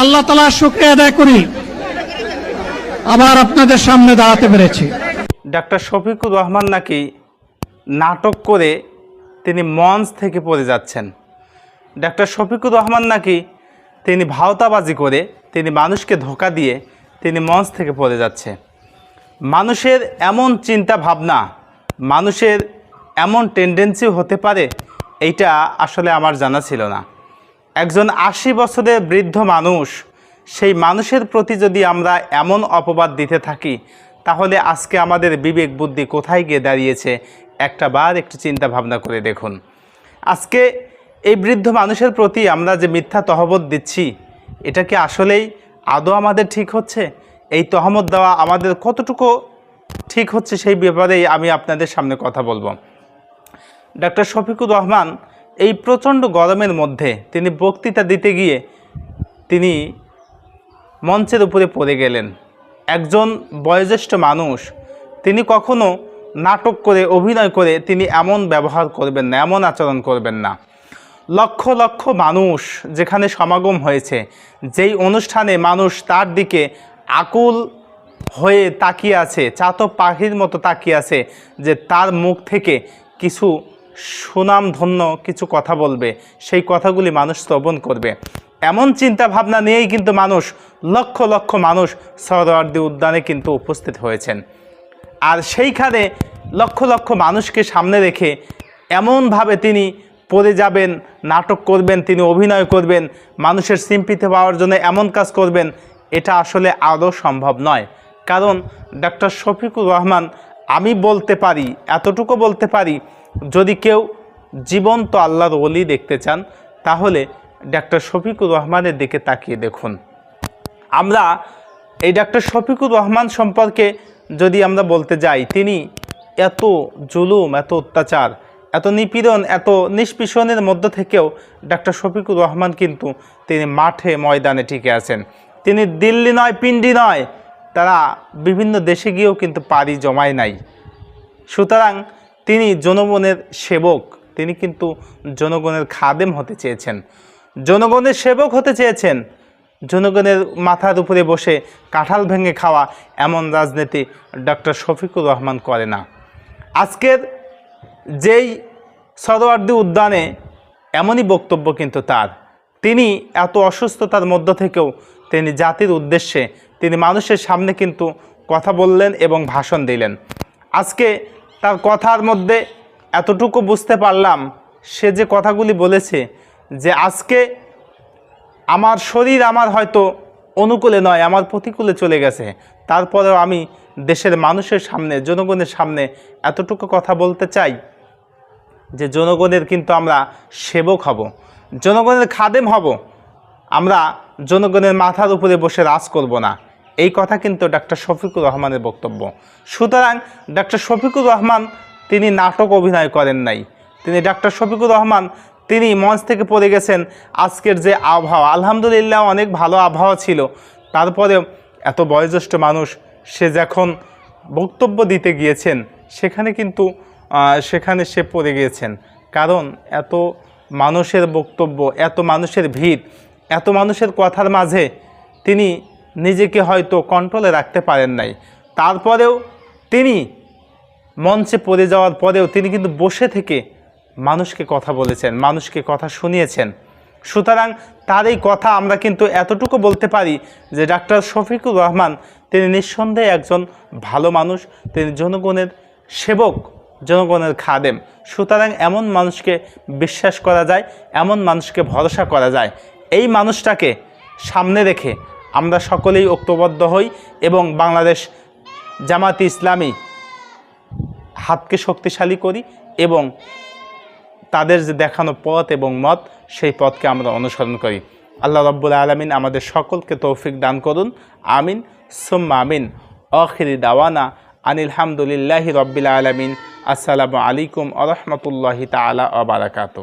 আল্লাহ তালার শুক্রিয়া আদায় করি। আবার আপনাদের সামনে দাঁড়াতে পেরেছি। ডাক্তার শফিকুর রহমান নাকি নাটক করে তিনি মঞ্চ থেকে পড়ে যাচ্ছেন। ডাক্তার শফিকুর রহমান নাকি তিনি ভাওতাবাজি করে, তিনি মানুষকে ধোকা দিয়ে তিনি মঞ্চ থেকে পড়ে যাচ্ছে। মানুষের এমন চিন্তা ভাবনা, মানুষের এমন টেন্ডেন্সি হতে পারে, এইটা আসলে আমার জানা ছিল না। একজন আশি বছরের বৃদ্ধ মানুষ, সেই মানুষের প্রতি যদি আমরা এমন অপবাদ দিতে থাকি, তাহলে আজকে আমাদের বিবেক বুদ্ধি কোথায় গিয়ে দাঁড়িয়েছে? একটা বার একটু চিন্তা ভাবনা করে দেখুন। আজকে এই বৃদ্ধ মানুষের প্রতি আমরা যে মিথ্যা তহবত দিচ্ছি, এটা কি আসলেই আদৌ আমাদের ঠিক হচ্ছে? এই তহমত দেওয়া আমাদের কতটুকু ঠিক হচ্ছে সেই ব্যাপারেই আমি আপনাদের সামনে কথা বলব। ডাক্তার শফিকুর রহমান এই প্রচণ্ড গরমের মধ্যে তিনি বক্তৃতা দিতে গিয়ে তিনি মঞ্চের উপরে পড়ে গেলেন। একজন বয়োজ্যেষ্ঠ মানুষ, তিনি কখনো নাটক করে, অভিনয় করে তিনি এমন ব্যবহার করবেন না, এমন আচরণ করবেন না। লক্ষ লক্ষ মানুষ যেখানে সমাগম হয়েছে, যেই অনুষ্ঠানে মানুষ তার দিকে আকুল হয়ে তাকিয়ে আছে, চাতক পাখির মতো তাকিয়ে আছে, যে তার মুখ থেকে কিছু সুনামধন্য কিছু কথা বলবে, সেই কথাগুলি মানুষ শ্রবণ করবে। এমন চিন্তা ভাবনা নিয়েই কিন্তু মানুষ, লক্ষ লক্ষ মানুষ সরোয়ার্দি উদ্যানে কিন্তু উপস্থিত হয়েছেন। আর সেইখানে লক্ষ লক্ষ মানুষকে সামনে রেখে এমনভাবে তিনি পড়ে যাবেন, নাটক করবেন, তিনি অভিনয় করবেন, মানুষের সিম্পিতে পাওয়ার জন্য এমন কাজ করবেন, এটা আসলে আদৌ সম্ভব নয়। কারণ ডক্টর শফিকুর রহমান, আমি বলতে পারি, এতটুকু বলতে পারি যদি কেউ জীবন্ত আল্লাহর ওলি দেখতে চান, তাহলে ডাক্তার শফিকুর রহমানের দিকে তাকিয়ে দেখুন। আমরা এই ডাক্তার শফিকুর রহমান সম্পর্কে যদি আমরা বলতে যাই, তিনি এত জুলুম, এত অত্যাচার, এত নিপীড়ন, এত নিষ্পীষণের মধ্য থেকেও ডাক্তার শফিকুর রহমান কিন্তু তিনি মাঠে ময়দানে টিকে আছেন। তিনি দিল্লি নয়, পিন্ডি নয়, তারা বিভিন্ন দেশে গিয়েও কিন্তু পাড়ি জমায় নাই। সুতরাং তিনি জনগণের সেবক। তিনি কিন্তু জনগণের খাদেম হতে চেয়েছেন। জনগণের সেবক হতে চেয়েছেন। জনগণের মাথার উপরে বসে কাঁঠাল ভেঙে খাওয়া এমন রাজনীতি ডক্টর শফিকুর রহমান করে না। আজকের যেই সরোয়ার্দি উদ্যানে এমনই বক্তব্য কিন্তু তার। তিনি এত অসুস্থতার মধ্য থেকেও তিনি জাতির উদ্দেশ্যে তিনি মানুষের সামনে কিন্তু কথা বললেন এবং ভাষণ দিলেন। আজকে তার কথার মধ্যে এতটুকু বুঝতে পারলাম, সে যে কথাগুলি বলেছে যে আজকে আমার শরীর আমার হয়তো অনুকূলে নয়, আমার প্রতিকূলে চলে গেছে। তারপরেও আমি দেশের মানুষের সামনে, জনগণের সামনে এতটুকু কথা বলতে চাই যে জনগণের কিন্তু আমরা সেবক হব, জনগণের খাদেম হব। আমরা জনগণের মাথার উপরে বসে রাজ করব না। এই কথা কিন্তু ডাক্তার শফিকুর রহমানের বক্তব্য। সুতরাং ডাক্তার শফিকুর রহমান, তিনি নাটক অভিনয় করেন নাই। তিনি ডাক্তার শফিকুর রহমান, তিনি মঞ্চ থেকে পড়ে গেছেন আজকের যে আবহাওয়া। আলহামদুলিল্লাহ অনেক ভালো আবহাওয়া ছিল। তারপরেও এত বয়োজ্যেষ্ঠ মানুষ সে যখন বক্তব্য দিতে গিয়েছেন, সেখানে কিন্তু সেখানে সে পড়ে গিয়েছেন। কারণ এত মানুষের বক্তব্য, এত মানুষের ভিড়, এত মানুষের কথার মাঝে তিনি নিজেকে হয়তো কন্ট্রোলে রাখতে পারেন নাই। তারপরেও তিনি মঞ্চে পড়ে যাওয়ার পরেও তিনি কিন্তু বসে থেকে মানুষকে কথা বলেছেন, মানুষকে কথা শুনিয়েছেন। সুতরাং তার এই কথা আমরা কিন্তু এতটুকু বলতে পারি যে ডাক্তার শফিকুর রহমান তিনি নিঃসন্দেহে একজন ভালো মানুষ, তিনি জনগণের সেবক, জনগণের খাদেম। সুতরাং এমন মানুষকে বিশ্বাস করা যায়, এমন মানুষকে ভরসা করা যায়। এই মানুষটাকে সামনে রেখে আমরা সকলেই ঐক্যবদ্ধ হই এবং বাংলাদেশ জামাতি ইসলামী হাতকে শক্তিশালী করি এবং তাদের যে দেখানো পথ এবং মত, সেই পথকে আমরা অনুসরণ করি। আল্লাহ রব্বুল আলমিন আমাদের সকলকে তৌফিক দান করুন। আমিন। সুম্মা আমিন। অখিরি দাওয়ানা আনিল হামদুলিল্লাহি রব্বিল আলমিন। আসসালামু আলাইকুম আ রহমতুল্লাহি তালা আবরাকাতু